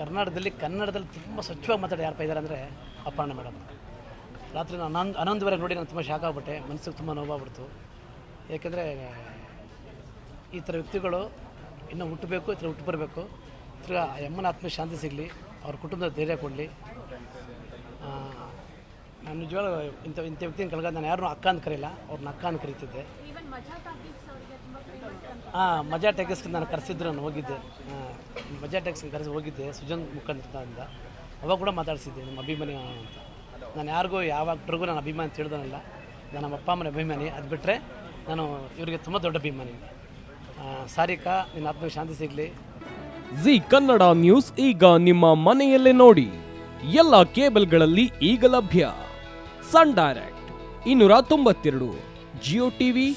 ಕರ್ನಾಟಕದಲ್ಲಿ ಕನ್ನಡದಲ್ಲಿ ತುಂಬ ಸ್ವಚ್ಛವಾಗಿ ಮಾತಾಡಿ ಯಾರಪ್ಪ ಇದ್ದಾರೆ ಅಂದರೆ ಅಪ್ಪಣ್ಣ ಮೇಡಮ್. ರಾತ್ರಿ ನಾನು ಹನ್ನೊಂದು ಹನ್ನೊಂದುವರೆ ನೋಡಿ ನಾನು ತುಂಬ ಶಾಕ್ ಆಗ್ಬಿಟ್ಟೆ. ಮನಸ್ಸಿಗೆ ತುಂಬ ನೋವಾಗ್ಬಿಡ್ತು ಏಕೆಂದರೆ ಈ ಥರ ವ್ಯಕ್ತಿಗಳು ಇನ್ನೂ ಹುಟ್ಟಬೇಕು, ಈ ಥರ ಹುಟ್ಟು ಬರಬೇಕು. ತಿರ್ಗಾ ಆ ಯಮ್ಮನ ಆತ್ಮ ಶಾಂತಿ ಸಿಗಲಿ, ಅವ್ರ ಕುಟುಂಬದ ಧೈರ್ಯ ಕೊಡಲಿ. ನಾನು ನಿಜವಾಗ್ಲೂ ಇಂಥ ಇಂಥ ವ್ಯಕ್ತಿನ ಕಳ್ಕೊಂಡು ನಾನು ಯಾರನ್ನೂ ಅಕ್ಕ ಅಂತ ಕರೀಲ್ಲ, ಅವ್ರನ್ನ ಅಕ್ಕ ಅಂತ ಕರಿತಿದ್ದೆ. ಹಾಂ ಮಜಾ ಟ್ಯಾಕ್ಸ್ಗೆ ನಾನು ಕರೆಸಿದ್ರು ನಾನು ಹೋಗಿದ್ದೆ. ಹಾಂ ಮಜಾ ಟ್ಯಾಕ್ಸ್ಗೆ ಕರೆಸಿ ಹೋಗಿದ್ದೆ ಸುಜನ್ ಮುಖಂಡರಿಂದ. ಅವಾಗ ಕೂಡ ಮಾತಾಡಿಸಿದ್ದೆ ನಿಮ್ಮ ಅಭಿಮಾನಿ ಅಂತ. ನಾನು ಯಾರಿಗೂ ಯಾವ ಆಕ್ಟ್ರಿಗೂ ನಾನು ಅಭಿಮಾನಿ ತಿಳಿದನಲ್ಲ ನಾನು ನಮ್ಮ ಅಪ್ಪ ಅಮ್ಮನ ಅಭಿಮಾನಿ. ಅದು ಬಿಟ್ಟರೆ ನಾನು ಇವರಿಗೆ ತುಂಬ ದೊಡ್ಡ ಅಭಿಮಾನಿ. ಆ, ಸಾರಿಕಾ ನಿನ್ನ ಆತ್ಮಕ್ಕೆ ಶಾಂತಿ ಸಿಗಲಿ. ಜಿ ಕನ್ನಡ ನ್ಯೂಸ್ ಈಗ ನಿಮ್ಮ ಮನೆಯಲ್ಲೇ ನೋಡಿ. ಎಲ್ಲ ಕೇಬಲ್ಗಳಲ್ಲಿ ಈಗ ಲಭ್ಯ. ಸನ್ ಡೈರೆಕ್ಟ್ ಇನ್ನೂರ ತೊಂಬತ್ತೆರಡು ಜಿಯೋ ಟಿವಿ